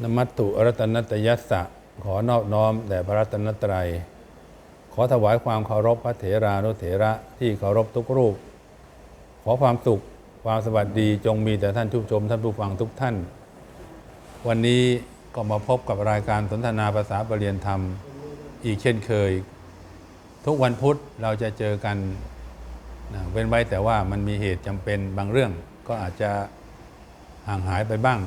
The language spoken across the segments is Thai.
นมัตตุอรัตนตยัสสะ ขอนอบน้อมแด่พระรัตนตรัย ขอถวายความเคารพพระเถรานุเถระที่เคารพทุกรูป ขอความสุขความสวัสดีจงมีแต่ท่านผู้ชมท่านผู้ฟังทุกท่าน วันนี้ก็มาพบกับรายการสนทนาภาษาปรริยนธรรมอีกเช่นเคย ทุกวันพุธเราจะเจอกันนะเว้นไว้แต่ว่ามันมีเหตุจำเป็นบางเรื่องก็อาจจะห่างหายไปบ้าง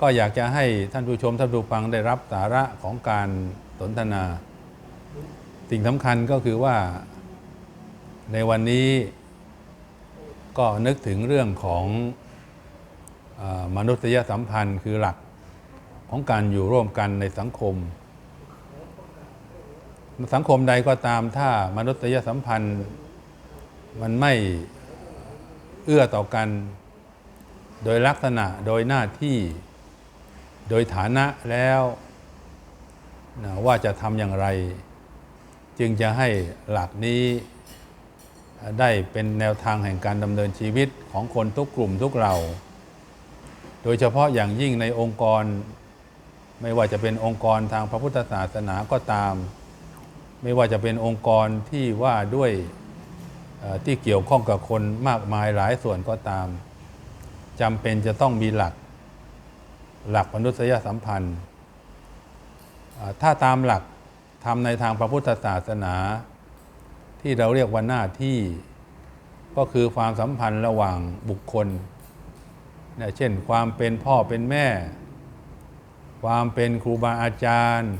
ก็อยากจะให้ท่านผู้ชมท่านผู้ฟังได้รับสาระของการสนทนา สิ่งสำคัญก็คือว่าในวันนี้ก็นึกถึงเรื่องของอมนุษยสัมพันธ์คือหลักของการอยู่ร่วมกันในสังคม สังคมใดก็ตามถ้ามนุษยสัมพันธ์มันไม่เอื้อต่อกัน โดยลักษณะโดยหน้าที่ โดยฐานะแล้วนะว่าจะทำอย่างไร จึงจะให้หลักนี้ได้เป็นแนวทางแห่งการดำเนินชีวิตของคนทุกกลุ่มทุกเรา โดยเฉพาะอย่างยิ่งในองค์กร ไม่ว่าจะเป็นองค์กรทางพระพุทธศาสนาก็ตาม ไม่ว่าจะเป็นองค์กรที่ว่าด้วยที่เกี่ยวข้องกับคนมากมายหลายส่วนก็ตามจำเป็นจะต้องมีหลัก หลักมนุษยสัมพันธ์ ถ้าตามหลักทำในทางพระพุทธศาสนา ที่เราเรียกว่าหน้าที่ก็คือความสัมพันธ์ระหว่างบุคคลเนี่ยเช่นความเป็นพ่อเป็นแม่ ความเป็นครูบาอาจารย์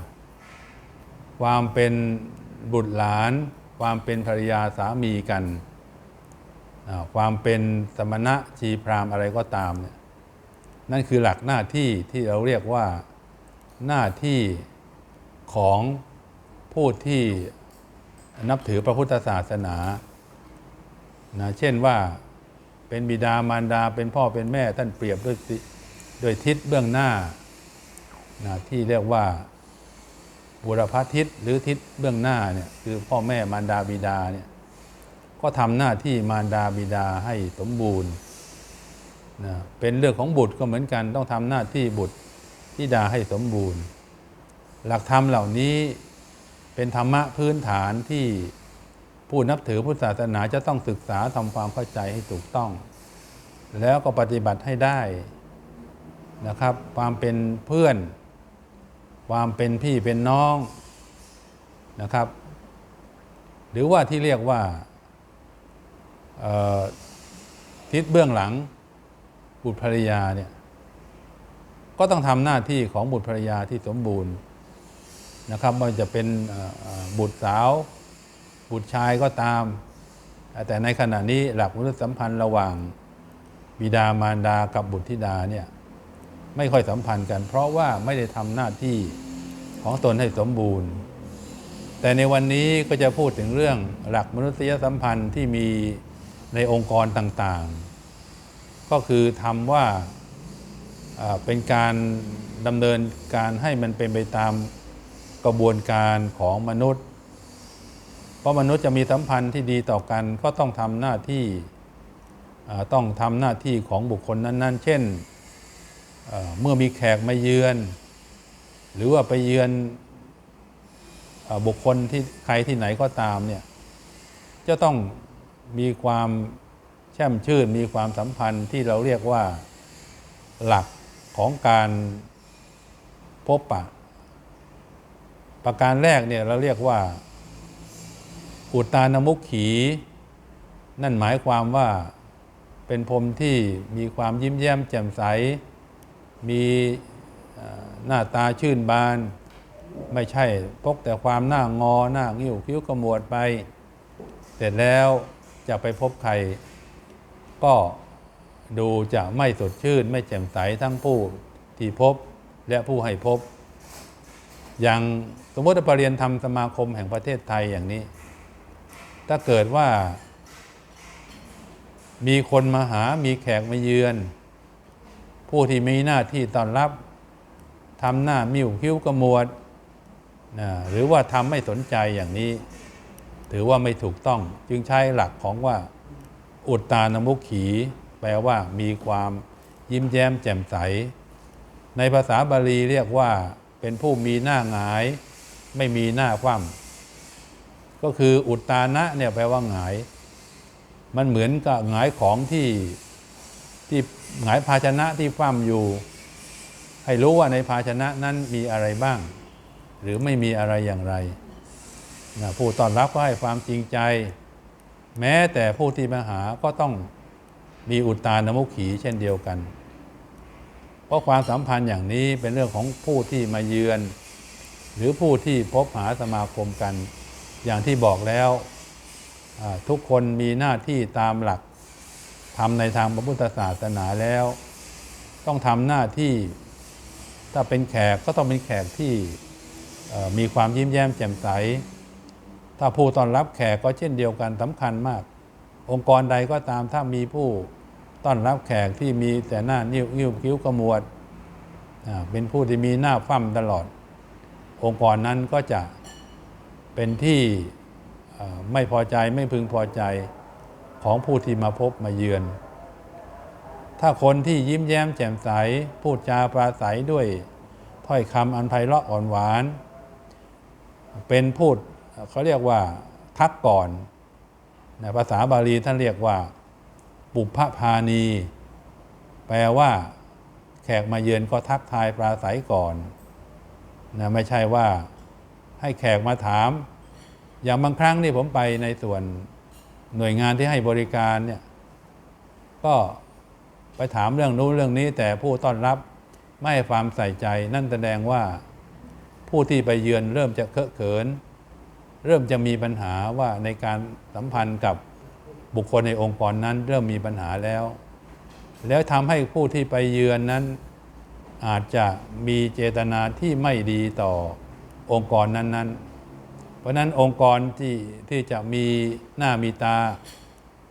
ความเป็นบุตรหลาน ความเป็นภรรยาสามีกัน ความเป็นสมณะชีพราหมณ์อะไรก็ตามเนี่ย นั่นคือหลักหน้าที่ที่เราเรียกว่าหน้าที่ของผู้ที่นับถือพระพุทธศาสนานะเช่นว่าเป็นบิดามารดาเป็นพ่อเป็นแม่ท่านเปรียบด้วยสิด้วยทิศเบื้องหน้านะที่เรียกว่าบุรพทิศหรือทิศเบื้องหน้าเนี่ยคือพ่อแม่มารดาบิดาเนี่ยก็ทำหน้าที่มารดาบิดาให้สมบูรณ์ นะเป็นเรื่องของบุตรก็เหมือนกันต้องทำหน้าที่บุตรธิดาให้สมบูรณ์ หลักธรรมเหล่านี้เป็นธรรมะพื้นฐานที่ผู้นับถือพุทธศาสนาจะต้องศึกษาทำความเข้าใจให้ถูกต้อง แล้วก็ปฏิบัติให้ได้นะครับ ความเป็นเพื่อน ความเป็นพี่เป็นน้องนะครับ หรือว่าที่เรียกว่าทิศเบื้องหลัง บุตรภรรยาเนี่ยก็ต้องทำหน้าที่ของบุตรภรรยาที่สมบูรณ์นะครับไมันจะเป็นบุตรสาว บุตรชายก็ตาม แต่ในขณะนี้หลักมนุษยสัมพันธ์ระหว่างบิดามารดากับบุตรธิดาเนี่ยไม่ค่อยสัมพันธ์กัน เพราะว่าไม่ได้ทำหน้าที่ของตนให้สมบูรณ์ แต่ในวันนี้ก็จะพูดถึงเรื่องหลักมนุษยสัมพันธ์ที่มีในองค์กรต่างๆ ก็คือทำว่าอ่าเป็นการดำเนินการให้มันเป็นไปตามกระบวนการของมนุษย์ เพราะมนุษย์จะมีสัมพันธ์ที่ดีต่อกันก็ต้องทำหน้าที่ต้องทำหน้าที่ของบุคคลนั้น ๆ เช่นเมื่อมีแขกมาเยือน หรือว่าไปเยือนอบุคคลที่ใครที่ไหนก็ตามเนี่ยจะต้องมีความ ช่มชื่นมีความสัมพันธ์ที่เราเรียกว่าหลักของการพบปะ ประการแรกเนี่ยเราเรียกว่า อุตานมุขขี นั่นหมายความว่าเป็นพรมที่มีความยิ้มแย้มแจ่มใส มีหน้าตาชื่นบาน ไม่ใช่พกแต่ความหน้างอหน้างิ้วคิ้วกระมวดไป เสร็จแล้วจะไปพบใคร ก็ดูจะไม่สดชื่น ไม่แจ่มใสทั้งผู้ที่พบและผู้ให้พบ อย่างสมมติว่าปรริยนธรรมสมาคมแห่งประเทศไทยอย่างนี้ ถ้าเกิดว่า มีคนมาหามีแขกมาเยือน ผู้ที่มีหน้าที่ต้อนรับทำหน้ามิวคิ้วกระมวดนะหรือว่าทำไม่สนใจอย่างนี้ ถือว่าไม่ถูกต้องจึงใช้หลักของว่า อุตตานมุขขี แปลว่ามีความยิ้มแย้มแจ่มใส ในภาษาบาลีเรียกว่าเป็นผู้มีหน้าหงาย ไม่มีหน้าคว่ำก็คืออุตตานะเนี่ยแปลว่าหงาย มันเหมือนกับหงายของที่ที่หงายภาชนะที่คว่ำอยู่ ให้รู้ว่าในภาชนะนั้นมีอะไรบ้าง หรือไม่มีอะไรอย่างไรนะผู้ต้อนรับก็ให้ความจริงใจ แม้แต่ผู้ที่มาหาก็ต้องมีอุตตานมุขีเช่นเดียวกัน เพราะความสัมพันธ์อย่างนี้เป็นเรื่องของผู้ที่มาเยือน หรือผู้ที่พบหาสมาคมกัน อย่างที่บอกแล้วทุกคนมีหน้าที่ตามหลักทำในทางพระพุทธศาสนาแล้ว ต้องทำหน้าที่ถ้าเป็นแขกก็ต้องเป็นแขกที่มีความยิ้มแย้มแจ่มใส ถ้าผู้ต้อนรับแขกก็เช่นเดียวกันสำคัญมาก องค์กรใดก็ตามถ้ามีผู้ต้อนรับแขกที่มีแต่หน้านิ้วนิ้วคิ้วขมวดอ่าเป็นผู้ที่มีหน้าฟั่มตลอด องค์กรนั้นก็จะเป็นที่ไม่พอใจไม่พึงพอใจของผู้ที่มาพบมาเยือน ถ้าคนที่ยิ้มแย้มแจ่มใส พูดจาปราศัยด้วยถ้อยคำอันไพเราะอ่อนหวาน เป็นพูด เขาเรียกว่าทักก่อนนะภาษาบาลีท่านเรียกว่า ปุพพานี แปลว่า แขกมาเยือนก็ทักทายปราศัยก่อนนะไม่ใช่ว่าให้แขกมาถาม อย่างบางครั้งนี่ผมไปในส่วนหน่วยงานที่ให้บริการเนี่ยก็ไปถามเรื่องนู้นเรื่องนี้ แต่ผู้ต้อนรับไม่ให้ความใส่ใจ นั่นแสดงว่าผู้ที่ไปเยือนเริ่มจะเคอะเขิน เริ่มจะมีปัญหาว่าในการสัมพันธ์กับบุคคลในองค์กรนั้น เริ่มมีปัญหาแล้ว แล้วทำให้ผู้ที่ไปเยือนนั้น อาจจะมีเจตนาที่ไม่ดีต่อองค์กรนั้น ๆ เพราะนั้นองค์กรที่ที่จะมีหน้ามีตา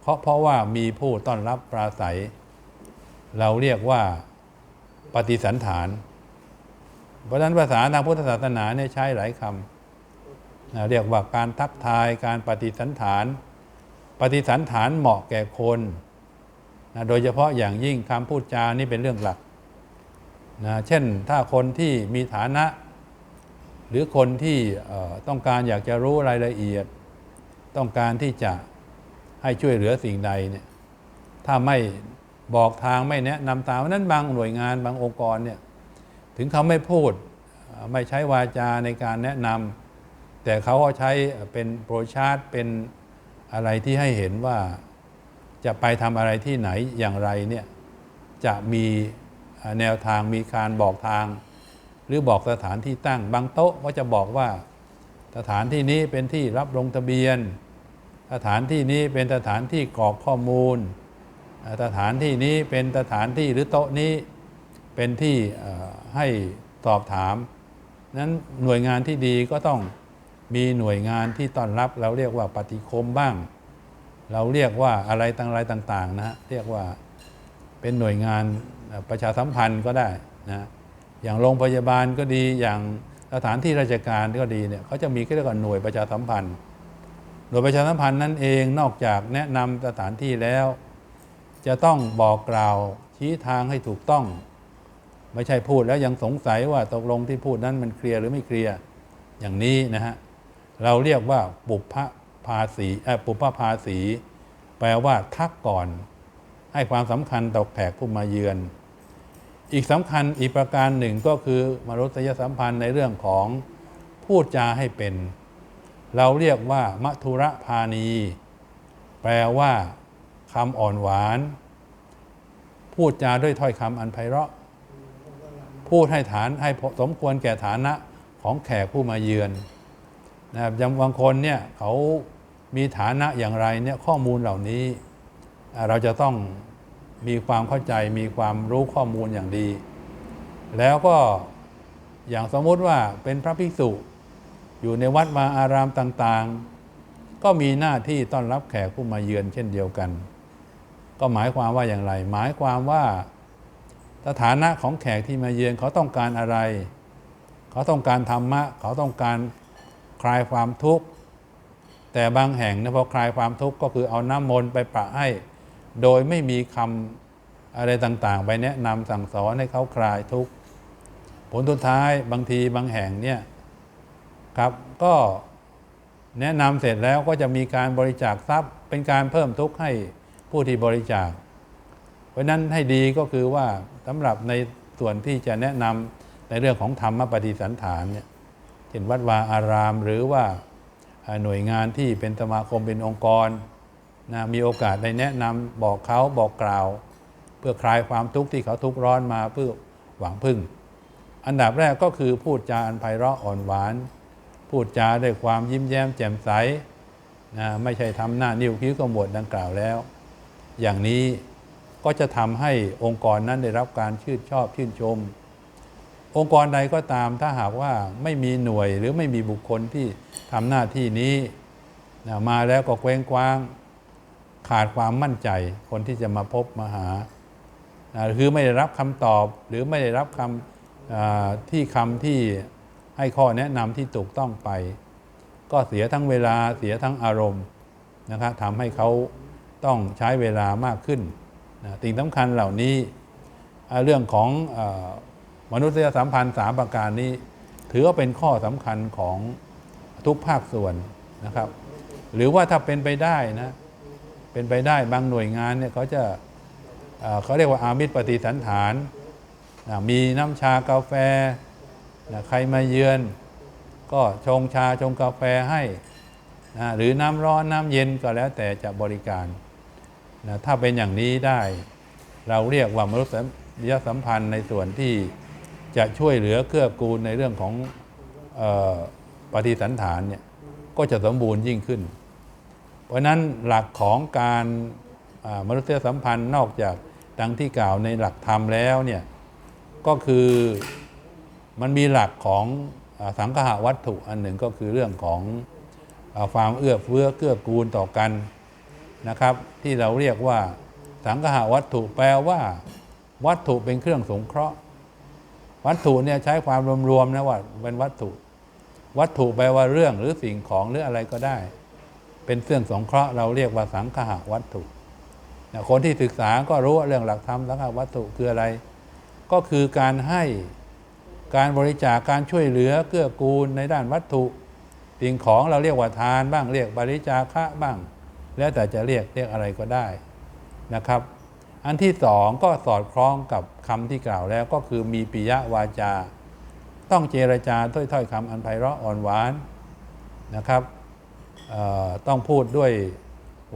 เพราะเพราะว่ามีผู้ต้อนรับปราศัย เราเรียกว่าปฏิสันฐาน เพราะนั้นภาษาทางพุทธศาสนาเนี่ยใช้หลายคำ เรียกว่าการทักทายการปฏิสันฐาน ปฏิสันฐานเหมาะแก่คนนะโดยเฉพาะอย่างยิ่งคำพูดจานี่เป็นเรื่องหลักนะเช่นถ้าคนที่มีฐานะ หรือคนที่ต้องการอยากจะรู้รายละเอียด ต้องการที่จะให้ช่วยเหลือสิ่งใดเนี่ยถ้าไม่บอกทางไม่แนะนำทางเพรานั้นบางหน่วยงานบางองค์กรเนี่ยถึงเขาไม่พูดไม่ใช้วาจาในการแนะนำ แต่เขาก็ใช้เป็นโปรชาร์ตเป็นอะไรที่ให้เห็นว่าจะไปทำอะไรที่ไหนอย่างไรเนี่ยจะมีแนวทางมีการบอกทาง หรือบอกสถานที่ตั้ง บางโต๊ะก็จะบอกว่าสถานที่นี้เป็นที่รับลงทะเบียน สถานที่นี้เป็นสถานที่กรอกข้อมูล สถานที่นี้เป็นสถานที่หรือโต๊ะนี้เป็นที่ให้สอบถามนั้นหน่วยงานที่ดีก็ต้อง มีหน่วยงานที่ต้อนรับ เราเรียกว่าปฏิคมบ้าง เราเรียกว่าอะไรต่างอะไรต่างๆนะเรียกว่าเป็นหน่วยงานประชาสัมพันธ์ก็ได้นะอย่างโรงพยาบาลก็ดีอย่างสถานที่ราชการก็ดีเนี่ยเขาจะมีเรียกว่าหน่วยประชาสัมพันธ์ หน่วยประชาสัมพันธ์นั่นเองนอกจากแนะนำสถานที่แล้ว จะต้องบอกกล่าวชี้ทางให้ถูกต้อง ไม่ใช่พูดแล้วยังสงสัยว่าตกลงที่พูดนั้นมันเคลียร์หรือไม่เคลียร์อย่างนี้นะฮะ เราเรียกว่าปุพพภาษีปุพพภาษี แปลว่าทักก่อน ให้ความสำคัญต่อแขกผู้มาเยือน อีกสำคัญอีกประการหนึ่งก็คือมนุษยสัมพันธ์ในเรื่องของพูดจาให้เป็น เราเรียกว่ามัทุระพาณี แปลว่าคำอ่อนหวาน พูดจาด้วยถ้อยคำอันไพเราะ พูดให้ฐานให้สมควรแก่ฐานะของแขกผู้มาเยือน นะครับอย่างบางคนเนี่ยเขามีฐานะอย่างไรเนี่ยข้อมูลเหล่านี้ เราจะต้องมีความเข้าใจมีความรู้ข้อมูลอย่างดี แล้วก็อย่างสมมติว่าเป็นพระภิกษุ อยู่ในวัดมาอารามต่างๆ ก็มีหน้าที่ต้อนรับแขกผู้มาเยือนเช่นเดียวกัน ก็หมายความว่าอย่างไร หมายความว่าสถานะของแขกที่มาเยือนเขาต้องการอะไร เขาต้องการธรรมะ เขาต้องการ คลายความทุกข์ แต่บางแห่งเนี่ยพอคลายความทุกข์ก็คือเอาน้ำมนต์ไปประให้ โดยไม่มีคำอะไรต่างๆ ไปแนะนำสั่งสอนให้เขาคลายทุกข์ ผลสุดท้ายบางทีบางแห่งเนี่ยครับก็แนะนำเสร็จแล้วก็จะมีการบริจาคทรัพย์ เป็นการเพิ่มทุกข์ให้ผู้ที่บริจาค เพราะนั้นให้ดีก็คือว่าสำหรับในส่วนที่จะแนะนำในเรื่องของธรรมปฏิสันฐานเนี่ย ช่นวัดวาอาราม หรือว่าหน่วยงานที่เป็นสมาคมเป็นองค์กรนะมีโอกาสได้แนะนำบอกเขาบอกกล่าว เพื่อคลายความทุกข์ที่เขาทุกข์ร้อนมาเพื่อหวังพึ่ง อันดับแรกก็คือพูดจาอันไพเราะอ่อนหวาน พูดจาด้วยความยิ้มแย้มแจ่มใสนะไม่ใช่ทำหน้านิ้วคิ้วขมวดดังกล่าวแล้ว อย่างนี้ก็จะทำให้องค์กรนั้นได้รับการชื่นชอบชื่นชม องค์กรใดก็ตามถ้าหากว่าไม่มีหน่วยหรือไม่มีบุคคลที่ทำหน้าที่นี้นะมาแล้วก็เคว้งคว้าง ขาดความมั่นใจ คนที่จะมาพบมาหานะคือไม่ได้รับคำตอบ หรือไม่ได้รับคำที่คำที่ให้ข้อแนะนำที่ถูกต้องไป ก็เสียทั้งเวลาเสียทั้งอารมณ์นะครับทำให้เขาต้องใช้เวลามากขึ้นนะสิ่งสำคัญเหล่านี้เรื่องของอ มนุษยสัมพันธ์สามประการนี้ ถือว่าเป็นข้อสำคัญของทุกภาคส่วนนะครับ หรือว่าถ้าเป็นไปได้นะเป็นไปได้บางหน่วยงานเนี่ยเขาจะเอ่อเขาเรียกว่าอามิตรปฏิสันฐานนะมีน้ำชากาแฟนะใครมาเยือน ก็ชงชาชงกาแฟให้นะหรือน้ำร้อนน้ำเย็นก็แล้วแต่จะบริการนะถ้าเป็นอย่างนี้ได้ เราเรียกว่ามนุษยสัมพันธ์ในส่วนที่ จะช่วยเหลือเกื้อกูลในเรื่องของออปฏิสันฐานเนี่ยก็จะสมบูรณ์ยิ่งขึ้น เพราะนั้นหลักของการมนุษยสัมพันธ์นอกจากดังที่กล่าวในหลักธรรมแล้วเนี่ยก็คือมันมีหลักของอสังคหวัตถุอันหนึ่งก็คือเรื่องของความเอื้อเฟื้อเกื้อกูลต่อกันนะครับ ที่เราเรียกว่าสังคหวัตถุแปลว่า วัตถุเป็นเครื่องสงเคราะห์ วัตถุเนี่ยใช้ความรวมๆนะว่าเป็นวัตถุ วัตถุแปลว่าเรื่องหรือสิ่งของหรืออะไรก็ได้ เป็นเครื่องสงเคราะห์เราเรียกว่าสังคหวัตถุคนที่ศึกษาก็รู้เรื่องหลักธรรมสังคหวัตถุคืออะไร ก็คือการให้การบริจาคการช่วยเหลือเกื้อกูลในด้านวัตถุ สิ่งของเราเรียกว่าทานบ้างเรียกบริจาคะบ้าง แล้วแต่จะเรียกเรียกอะไรก็ได้นะครับ อันที่สองก็สอดคล้องกับคำที่กล่าวแล้วก็คือมีปิยวาจา ต้องเจรจาถ้อยถ้อยคำอันไพเราะอ่อนหวานนะครับต้องพูดด้วย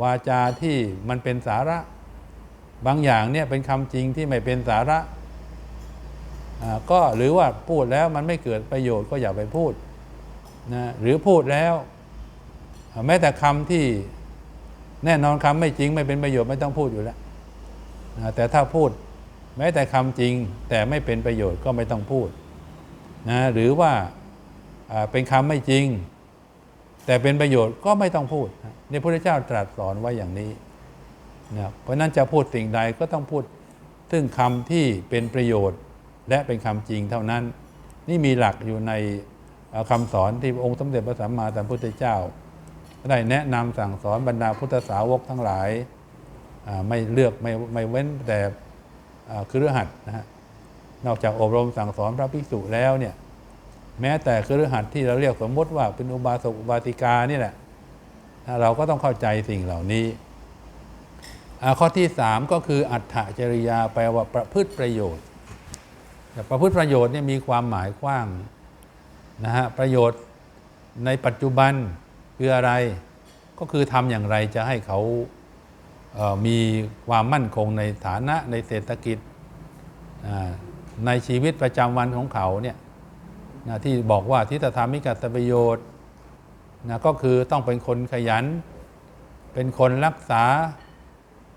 วาจาที่มันเป็นสาระ บางอย่างเนี่ยเป็นคำจริงที่ไม่เป็นสาระก็หรือว่าพูดแล้วมันไม่เกิดประโยชน์ก็อย่าไปพูดนะหรือพูดแล้ว แม้แต่คำที่แน่นอนคำไม่จริงไม่เป็นประโยชน์ไม่ต้องพูดอยู่แล้ว นะแต่ถ้าพูดแม้แต่คำจริงแต่ไม่เป็นประโยชน์ก็ไม่ต้องพูดนะหรือว่าเป็นคำไม่จริง แต่เป็นประโยชน์ก็ไม่ต้องพูดนะนี่พระพุทธเจ้าตรัสสอนไว้อย่างนี้นะเพราะนั้นจะพูดสิ่งใดก็ต้องพูดซึ่งคำที่เป็นประโยชน์ และเป็นคำจริงเท่านั้น นี่มีหลักอยู่ในคำสอนที่องค์สมเด็จพระสัมมาสัมพุทธเจ้า ได้แนะนำสั่งสอนบรรดาพุทธสาวกทั้งหลาย ไม่เลือกไม่ไม่เว้นแต่คือเรือหัดนะฮะนอกจากอบรมสั่งสอนพระภิกษุแล้วเนี่ยแม้แต่คือเรือหัดที่เราเรียกสมมติว่าเป็นอุบาสกอุบาสิกานี่แหละเราก็ต้องเข้าใจสิ่งเหล่านี้ข้อที่สามก็คืออัตถจริยาแปลว่าประพฤติประโยชน์แต่ประพฤติประโยชน์เนี่ยมีความหมายกว้างนะฮะประโยชน์ในปัจจุบันคืออะไร ก็คือทำอย่างไรจะให้เขา มีความมั่นคงในฐานะในเศรษฐกิจในชีวิตประจำวันของเขาเนี่ยนะที่บอกว่าทิฏฐธรรมิกัตประโยชน์นะก็คือต้องเป็นคนขยัน เป็นคนรักษา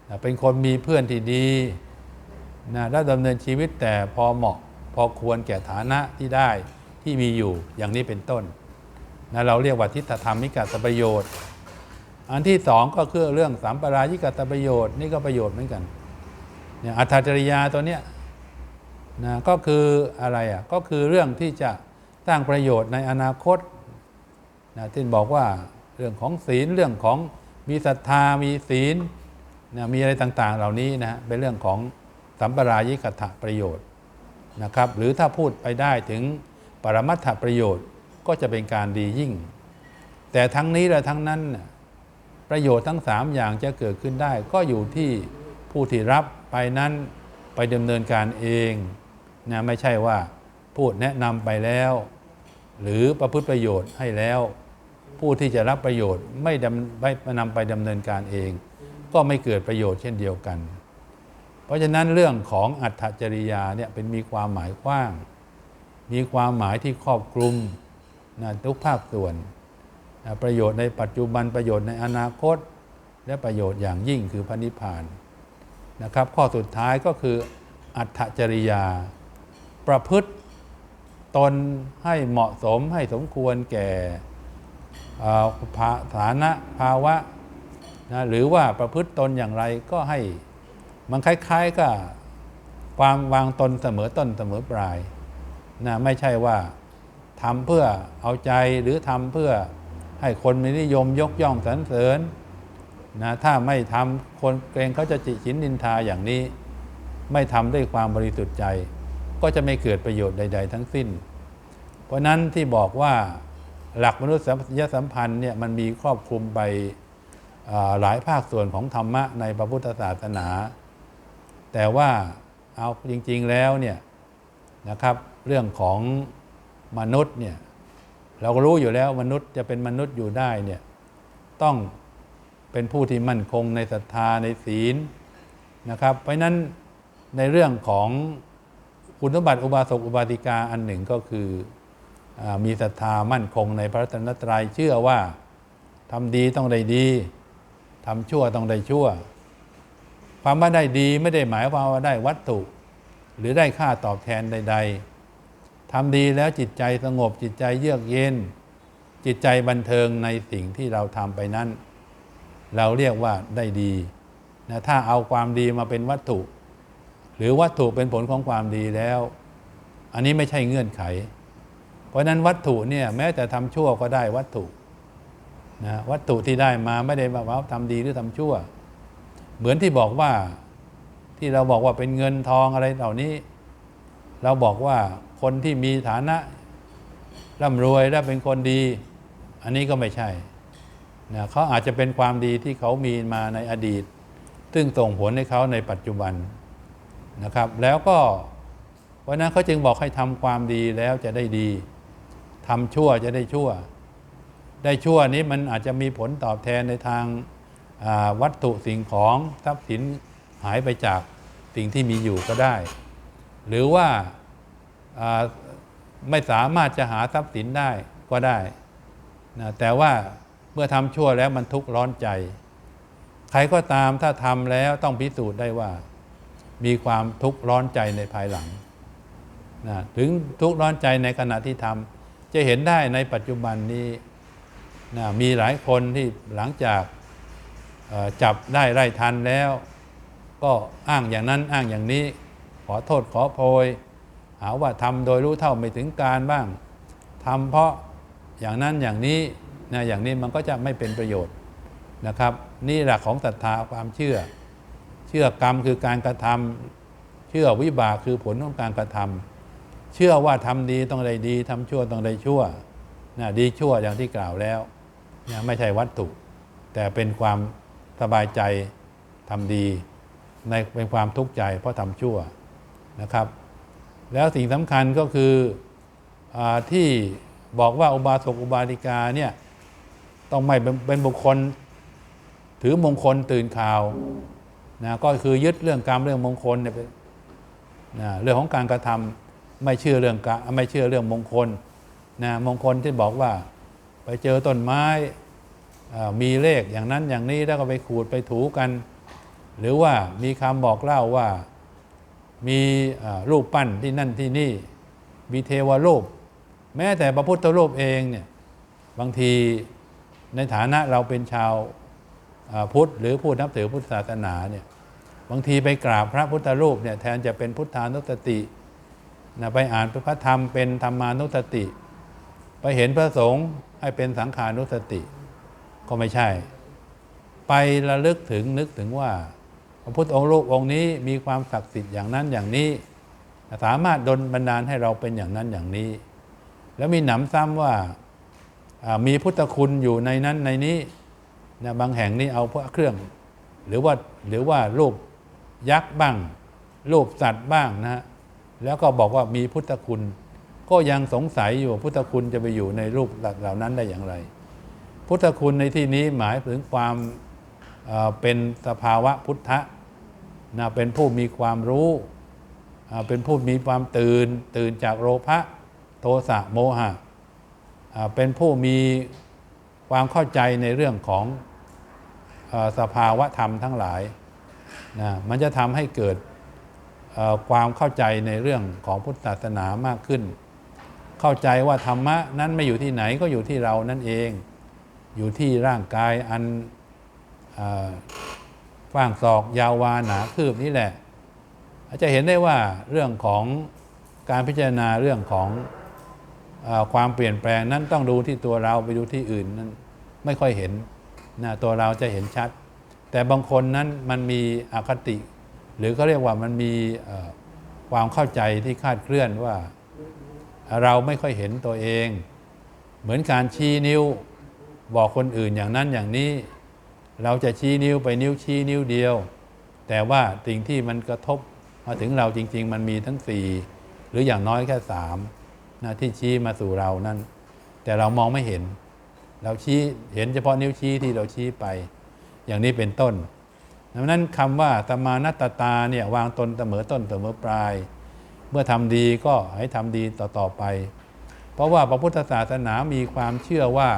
นะเป็นคนมีเพื่อนที่ดีนะและดำเนินชีวิตแต่พอเหมาะพอควรแก่ฐานะที่ได้ที่มีอยู่อย่างนี้เป็นต้นนะเราเรียกว่าทิฏฐธรรมิกตประโยชน์ อันที่สองก็คือเรื่องสัมปรายิกตประโยชน์นี่ก็ประโยชน์เหมือนกันเนี่ยอัตจริยาตัวเนี้ยนะก็คืออะไรอะก็คือเรื่องที่จะสร้างประโยชน์ในอนาคตนะที่บอกว่าเรื่องของศีลเรื่องของมีศรัทธามีศีลนะมีอะไรต่างๆ เหล่านี้นะเป็นเรื่องของสัมปรายิกตประโยชน์นะครับ หรือถ้าพูดไปได้ถึงปรมัตถประโยชน์ก็จะเป็นการดียิ่ง แต่ทั้งนี้และทั้งนั้นน่ะ ประโยชน์ทั้งสามอย่างจะเกิดขึ้นได้ ก็อยู่ที่ผู้ที่รับไปนั้นไปดำเนินการเองนะไม่ใช่ว่าพูดแนะนำไปแล้ว หรือประพฤติประโยชน์ให้แล้ว ผู้ที่จะรับประโยชน์ไม่ดำไม่นำไปดำเนินการเอง ก็ไม่เกิดประโยชน์เช่นเดียวกัน เพราะฉะนั้นเรื่องของอัตจริยาเนี่ยเป็นมีความหมายกว้าง มีความหมายที่ครอบคลุมนะทุกภาคส่วน ประโยชน์ในปัจจุบันประโยชน์ในอนาคต และประโยชน์อย่างยิ่งคือพระนิพพานนะครับข้อสุดท้ายก็คืออัตถจริยา ประพฤติตนให้เหมาะสมให้สมควรแก่ภาฐานะภาวะนะหรือว่าประพฤติตนอย่างไรก็ให้มันคล้ายๆกับความวางตนเสมอต้นเสมอปลายนะไม่ใช่ว่าทำเพื่อเอาใจหรือทำเพื่อ ให้คนมีนิยมยกย่องสรรเสริญนะถ้าไม่ทำคนเกรงเขาจะจิฉินนินทาอย่างนี้ ไม่ทำด้วยความบริสุทธิ์ใจ ก็จะไม่เกิดประโยชน์ใด ๆ ทั้งสิ้น เพราะนั้นที่บอกว่าหลักมนุษยสัมพันธ์เนี่ยมันมีครอบคลุมไปหลายภาคส่วนของธรรมะในพระพุทธศาสนา แต่ว่าเอาจริง ๆแล้วเนี่ยนะครับเรื่องของมนุษย์เนี่ย เราก็รู้อยู่แล้วมนุษย์จะเป็นมนุษย์อยู่ได้เนี่ยต้องเป็นผู้ที่มั่นคงในศรัทธาในศีลนะครับ เพราะนั้นในเรื่องของคุณสมบัติอุบาสกอุบาสิกาอันหนึ่งก็คืออมีศรัทธามั่นคงในพระรัตนตรัยเชื่อว่าทำดีต้องได้ดีทำชั่วต้องได้ชั่ว ความว่าได้ดีไม่ได้หมายความว่าได้วัตถุ หรือได้ค่าตอบแทนใด ๆ ทำดีแล้วจิตใจสงบจิตใจเยือกเย็น จิตใจบันเทิงในสิ่งที่เราทำไปนั้น เราเรียกว่าได้ดีนะถ้าเอาความดีมาเป็นวัตถุ หรือวัตถุเป็นผลของความดีแล้ว อันนี้ไม่ใช่เงื่อนไข เพราะนั้นวัตถุเนี่ยแม้แต่ทำชั่วก็ได้วัตถุนะวัตถุที่ได้มาไม่ได้ว่าทำดีหรือทำชั่ว เหมือนที่บอกว่าที่เราบอกว่าเป็นเงินทองอะไรเหล่านี้ เราบอกว่าคนที่มีฐานะร่ำรวยและเป็นคนดี อันนี้ก็ไม่ใช่นะเขาอาจจะเป็นความดีที่เขามีมาในอดีต ซึ่งส่งผลให้เขาในปัจจุบันนะครับ แล้วก็เพราะนั้นเขาจึงบอกให้ทำความดีแล้วจะได้ดีทำชั่วจะได้ชั่ว ได้ชั่วนี้มันอาจจะมีผลตอบแทนในทางวัตถุสิ่งของทรัพย์สินหายไปจากสิ่งที่มีอยู่ก็ได้ หรือว่าไม่สามารถจะหาทรัพย์สินได้ก็ได้นะแต่ว่าเมื่อทำชั่วแล้วมันทุกข์ร้อนใจ ใครก็ตามถ้าทำแล้วต้องพิสูจน์ได้ว่า มีความทุกข์ร้อนใจในภายหลังนะถึงทุกข์ร้อนใจในขณะที่ทำจะเห็นได้ในปัจจุบันนี้นะมีหลายคนที่หลังจากจับได้ไล่ทันแล้ว ก็อ้างอย่างนั้นอ้างอย่างนี้ ขอโทษขอโพยหาว่าทำโดยรู้เท่าไม่ถึงการบ้างทำเพราะอย่างนั้นอย่างนี้นะอย่างนี้มันก็จะไม่เป็นประโยชน์นะครับ นี่หลักของศรัทธาความเชื่อ เชื่อกรรมคือการกระทำเชื่อวิบากคือผลของการกระทำเชื่อว่าทำดีต้องได้ดีทำชั่วต้องได้ชั่วนะดีชั่วอย่างที่กล่าวแล้วนะไม่ใช่วัตถุ แต่เป็นความสบายใจทำดี ในเป็นความทุกข์ใจเพราะทำชั่ว นะครับ แล้วสิ่งสำคัญก็คืออที่บอกว่าอุบาสกอุบาสิกาเนี่ยต้องไม่เป็นบุคคลถือมงคลตื่นข่าวนะก็คือยึดเรื่องกรรมเรื่องมงคลเนี่ยเป็นนะเรื่องของการกระทำไม่เชื่อเรื่องกะไม่เชื่อเรื่องมงคลนะมงคลที่บอกว่าไปเจอต้นไม้มีเลขอย่างนั้นอย่างนี้แล้วก็ไปขูดไปถูกัน หรือว่ามีคำบอกเล่าว่า มีรูปปั้นที่นั่นที่นี่ มีเทวรูป แม้แต่พระพุทธรูปเองเนี่ยบางทีในฐานะเราเป็นชาวพุทธหรือผู้นับถือพุทธศาสนาเนี่ยบางทีไปกราบพระพุทธรูปเนี่ยแทนจะเป็นพุทธานุสตินะไปอ่านพระธรรมเป็นธรรมานุสติ ไปเห็นพระสงฆ์ให้เป็นสังขานุสติ ก็ไม่ใช่ ไประลึกถึงนึกถึงว่า พระพุทธองค์รูปองค์นี้มีความศักดิ์สิทธิ์อย่างนั้นอย่างนี้ สามารถดลบันดาลให้เราเป็นอย่างนั้นอย่างนี้ แล้วมีหนำซ้ำว่าอ่ามีพุทธคุณอยู่ในนั้นในนี้นะบางแห่งนี่เอาพระเครื่อง หรือว่าหรือว่ารูปยักษ์บ้าง รูปสัตว์บ้างนะฮะแล้วก็บอกว่ามีพุทธคุณ ก็ยังสงสัยอยู่พุทธคุณจะไปอยู่ในรูปเหล่านั้นได้อย่างไร พุทธคุณในที่นี้หมายถึงความ เป็นสภาวะพุทธะนะเป็นผู้มีความรู้ เป็นผู้มีความตื่น ตื่นจากโลภะโทสะโมหะ เป็นผู้มีความเข้าใจในเรื่องของสภาวะธรรมทั้งหลายนะมันจะทำให้เกิดความเข้าใจในเรื่องของพุทธศาสนามากขึ้น เข้าใจว่าธรรมะนั้นไม่อยู่ที่ไหนก็อยู่ที่เรานั่นเอง อยู่ที่ร่างกายอัน ฟางศอกยาววาหนาคืบนี่แหละ อาจจะเห็นได้ว่าเรื่องของการพิจารณาเรื่องของอความเปลี่ยนแปลงนั้นต้องดูที่ตัวเราไปดูที่อื่นนั้นไม่ค่อยเห็นนะตัวเราจะเห็นชัด แต่บางคนนั้นมันมีอคติ หรือเขาเรียกว่ามันมีความเข้าใจที่คาดเคลื่อนว่าเราไม่ค่อยเห็นตัวเอง เหมือนการชี้นิ้ว บอกคนอื่นอย่างนั้นอย่างนี้ เราจะชี้นิ้วไปนิ้วชี้นิ้วเดียว แต่ว่าสิ่งที่มันกระทบมาถึงเราจริง ๆ มันมีทั้งสี่หรืออย่างน้อยแค่สามนะที่ชี้มาสู่เรานั้นแต่เรามองไม่เห็น เราชี้เห็นเฉพาะนิ้วชี้ที่เราชี้ไป อย่างนี้เป็นต้นดังนั้นคำว่าตมานัตตาเนี่ยวางตนเสมอต้นเสมอปลาย เมื่อทำดีก็ให้ทำดีต่อๆไป เพราะว่าพระพุทธศาสนามีความเชื่อว่า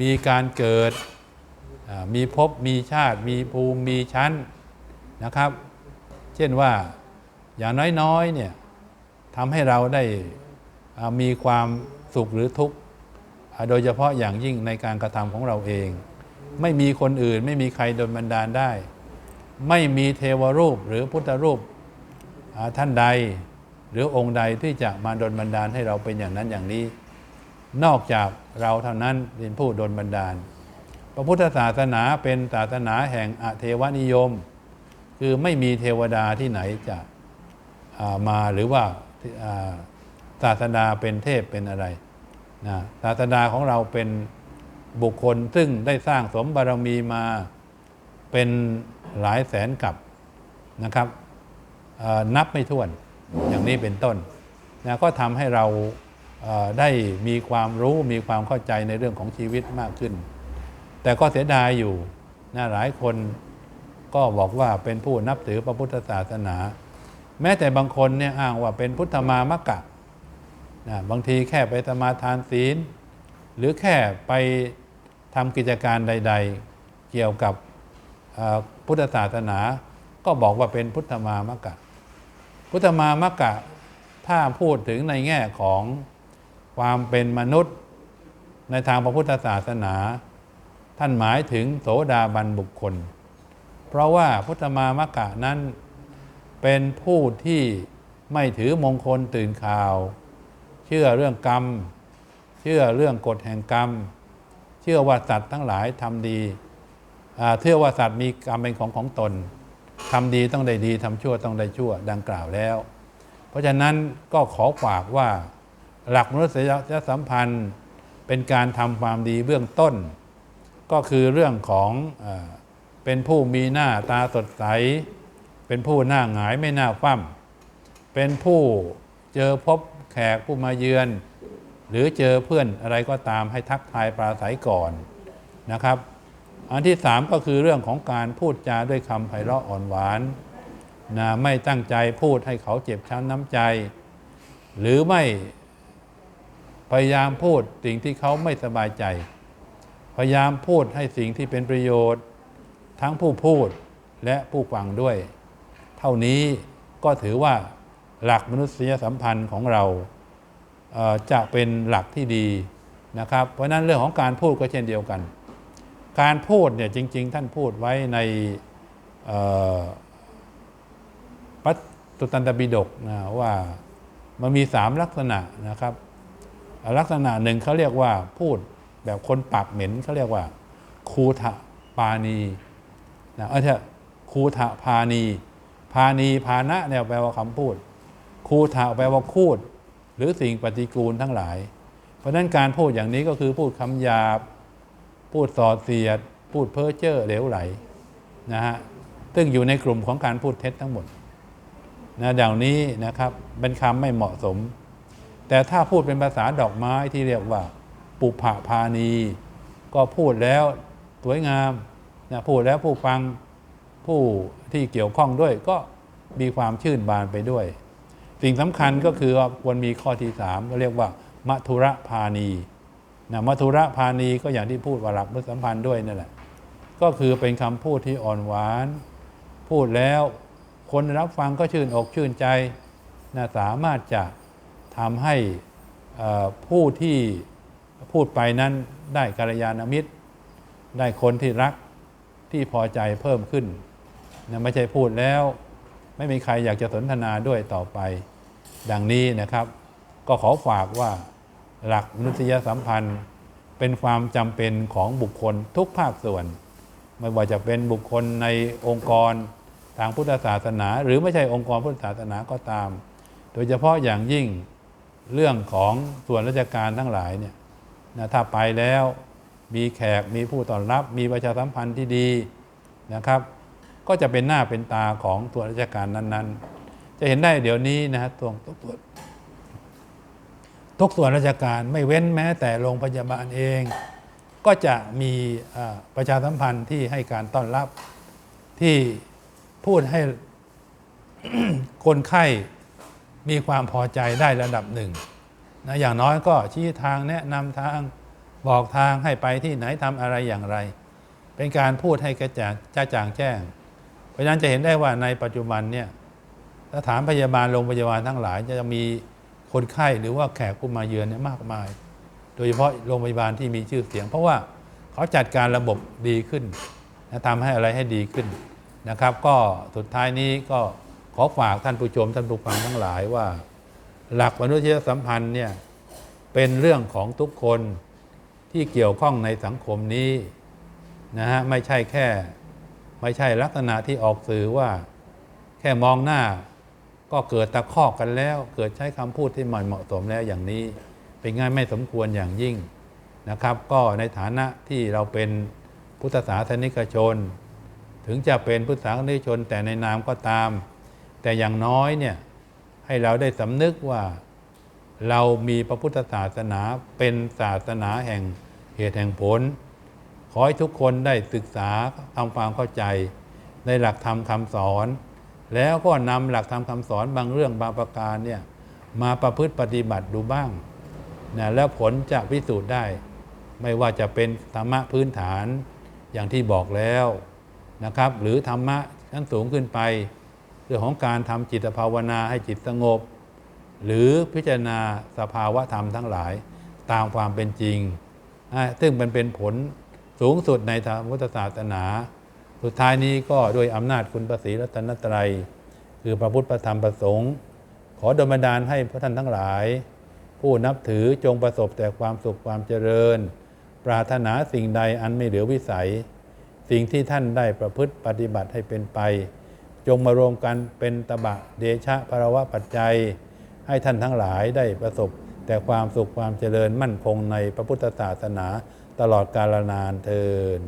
มีการเกิด มีภพมีชาติ มีภูมิมีชั้นนะครับ เช่นว่าอย่างน้อยๆเนี่ยทำให้เราได้มีความสุขหรือทุกข์โดยเฉพาะอย่างยิ่งในการกระทำของเราเอง ไม่มีคนอื่นไม่มีใครโดนบันดาลได้ ไม่มีเทวรูปหรือพุทธรูปท่านใดหรือองค์ใดที่จะมาดลบันดาลให้เราเป็นอย่างนั้นอย่างนี้ นอกจากเราเท่านั้นเป็นผู้ดลบันดาล พระพุทธศาสนาเป็นศาสนาแห่งอเทวนิยม คือไม่มีเทวดาที่ไหนจะามาหรือว่าศาสดาเป็นเทพเป็นอะไรนะศาสดาของเราเป็นบุคคลซึ่งได้สร้างสมบารมีมาเป็นหลายแสนกับนะครับนับไม่ถ้วนอย่างนี้เป็นต้นนะก็ทำให้เราได้มีความรู้มีความเข้าใจในเรื่องของชีวิตมากขึ้น แต่ก็เสียดายอยู่นะหลายคนก็บอกว่าเป็นผู้นับถือพระพุทธศาสนา แม้แต่บางคนเนี่ยอ้างว่าเป็นพุทธมามะกะนะบางทีแค่ไปสมาทานศีล หรือแค่ไปทำกิจการใด ๆ เกี่ยวกับพุทธศาสนา ก็บอกว่าเป็นพุทธมามะกะ พุทธมามะกะถ้าพูดถึงในแง่ของความเป็นมนุษย์ในทางพระพุทธศาสนา ท่านหมายถึงโสดาบันบุคคล เพราะว่าพุทธมามะกะนั้น เป็นผู้ที่ไม่ถือมงคลตื่นข่าว เชื่อเรื่องกรรม เชื่อเรื่องกฎแห่งกรรม เชื่อว่าสัตว์ทั้งหลายทำดีเชื่อว่าสัตว์มีกรรมเป็นของของตนทำดีต้องได้ดีทำชั่วต้องได้ชั่วดังกล่าวแล้ว เพราะฉะนั้นก็ขอฝากว่าหลักมนุษยสัมพันธ์เป็นการทำความดีเบื้องต้น ก็คือเรื่องของเป็นผู้มีหน้าตาสดใส เป็นผู้หน้าหงายไม่หน้าคว่ำเป็นผู้เจอพบแขกผู้มาเยือน หรือเจอเพื่อนอะไรก็ตามให้ทักทายปราศัยก่อนนะครับ อันที่สามก็คือเรื่องของการพูดจาด้วยคำไพเราะอ่อนหวานนะไม่ตั้งใจพูดให้เขาเจ็บช้ำน้ำใจ หรือไม่พยายามพูดสิ่งที่เขาไม่สบายใจ พยายามพูดให้สิ่งที่เป็นประโยชน์ ทั้งผู้พูดและผู้ฟังด้วย เท่านี้ก็ถือว่าหลักมนุษยสัมพันธ์ของเราเจะเป็นหลักที่ดีนะครับ เพราะนั้นเรื่องของการพูดก็เช่นเดียวกัน การพูดเนี่ยจริง ๆ ท่านพูดไว้ในเอ่อพระสุตตันตปิฎกนะว่ามันมีสามลักษณะนะครับ ลักษณะหนึ่งเขาเรียกว่าพูด แบบคนปากเหม็นเขาเรียกว่าคูทะปานีนะเออใช่คูทะพานี พานีพานะเนี่ยแปลว่าคำพูด คูถะแปลว่าคูด หรือสิ่งปฏิกูลทั้งหลาย เพราะฉะนั้นการพูดอย่างนี้ก็คือพูดคำหยาบ พูดส่อเสียด พูดเพ้อเจ้อเหลวไหลนะฮะซึ่งอยู่ในกลุ่มของการพูดเท็จทั้งหมดนะดังนี้นะครับเป็นคำไม่เหมาะสม แต่ถ้าพูดเป็นภาษาดอกไม้ที่เรียกว่า ปุพพาณีก็พูดแล้วสวยงามนะพูดแล้วผู้ฟังผู้ที่เกี่ยวข้องด้วยก็มีความชื่นบานไปด้วย สิ่งสำคัญก็คือว่าควรมีข้อที่สามก็เรียกว่ามัทุระพาณีนะมัทุระพาณีก็อย่างที่พูดว่าหลักมุสัมพันธ์ด้วยนั่นแหละ ก็คือเป็นคำพูดที่อ่อนหวาน พูดแล้วคนรับฟังก็ชื่นอกชื่นใจนะสามารถจะทำให้ผู้ที่ พูดไปนั้นได้กัลยาณมิตร ได้คนที่รักที่พอใจเพิ่มขึ้นนะไม่ใช่พูดแล้ว ไม่มีใครอยากจะสนทนาด้วยต่อไป ดังนี้นะครับ ก็ขอฝากว่าหลักมนุษยสัมพันธ์เป็นความจำเป็นของบุคคลทุกภาคส่วน ไม่ว่าจะเป็นบุคคลในองค์กรทางพุทธศาสนา หรือไม่ใช่องค์กรพุทธศาสนาก็ตาม โดยเฉพาะอย่างยิ่งเรื่องของส่วนราชการทั้งหลายเนี่ย นะถ้าไปแล้วมีแขกมีผู้ต้อนรับ มีประชาสัมพันธ์ที่ดีนะครับ ก็จะเป็นหน้าเป็นตาของส่วราชการนั้นๆ จะเห็นได้เดี๋ยวนี้นะฮะตัวทุกส่วนทุกส่วนราชการไม่เว้นแม้แต่โรงพยาบาลเอง ก็จะมีประชาสัมพันธ์ที่ให้การต้อนรับที่พูดให้คนไข้มีความพอใจได้ระดับหนึ่ง นะอย่างน้อยก็ชี้ทางแนะนำทางบอกทางให้ไปที่ไหนทำอะไรอย่างไร เป็นการพูดให้กระจ่างจ้าจ่างแจ้ง เพราะฉะนั้นจะเห็นได้ว่าในปัจจุบันเนี่ยสถานพยาบาลโรงพยาบาลทั้งหลาย จะมีคนไข้หรือว่าแขกผู้มาเยือนเนี่ยมากมาย โดยเฉพาะโรงพยาบาลที่มีชื่อเสียง เพราะว่าเขาจัดการระบบดีขึ้นนะทำให้อะไรให้ดีขึ้นนะครับ ก็สุดท้ายนี้ก็ขอฝากท่านผู้ชมท่านผู้ฟังทั้งหลายว่า หลักมนุษยสัมพันธ์เนี่ยเป็นเรื่องของทุกคนที่เกี่ยวข้องในสังคมนี้นะฮะไม่ใช่แค่ไม่ใช่ลักษณะที่ออกสื่อว่า แค่มองหน้าก็เกิดตะคอกกันแล้ว เกิดใช้คำพูดที่ไม่เหมาะสมแล้วอย่างนี้ เป็นง่ายไม่สมควรอย่างยิ่งนะครับ ก็ในฐานะที่เราเป็นพุทธศาสนิกชน ถึงจะเป็นพุทธศาสนิกชนแต่ในนามก็ตาม แต่อย่างน้อยเนี่ย ให้เราได้สำนึกว่าเรามีพระพุทธศาสนาเป็นศาสนาแห่งเหตุแห่งผล ขอให้ทุกคนได้ศึกษาทำความเข้าใจ ในหลักธรรมคำสอน แล้วก็นำหลักธรรมคำสอนบางเรื่องบางประการเนี่ยมาประพฤติปฏิบัติดูบ้างนะแล้วผลจะพิสูจน์ได้ ไม่ว่าจะเป็นธรรมะพื้นฐานอย่างที่บอกแล้วนะครับ หรือธรรมะชั้นสูงขึ้นไป เรื่องของการทำจิตภาวนาให้จิตสงบ หรือพิจารณาสภาวะธรรมทั้งหลายตามความเป็นจริง ซึ่งมันเป็นผลสูงสุดในทางพุทธศาสนา สุดท้ายนี้ก็ด้วยอำนาจคุณประสีรัตนตรัย คือพระพุทธพระธรรมประสงค์ขอดลบันดาลให้พระท่านทั้งหลาย ผู้นับถือจงประสบแต่ความสุขความเจริญ ปรารถนาสิ่งใดอันไม่เหลือวิสัย สิ่งที่ท่านได้ประพฤติปฏิบัติให้เป็นไป จงมารวมกันเป็นตบะเดชะภรวะปัจจัย ให้ท่านทั้งหลายได้ประสบ แต่ความสุขความเจริญมั่นคงในพระพุทธศาสนาตลอดกาลนานเทิน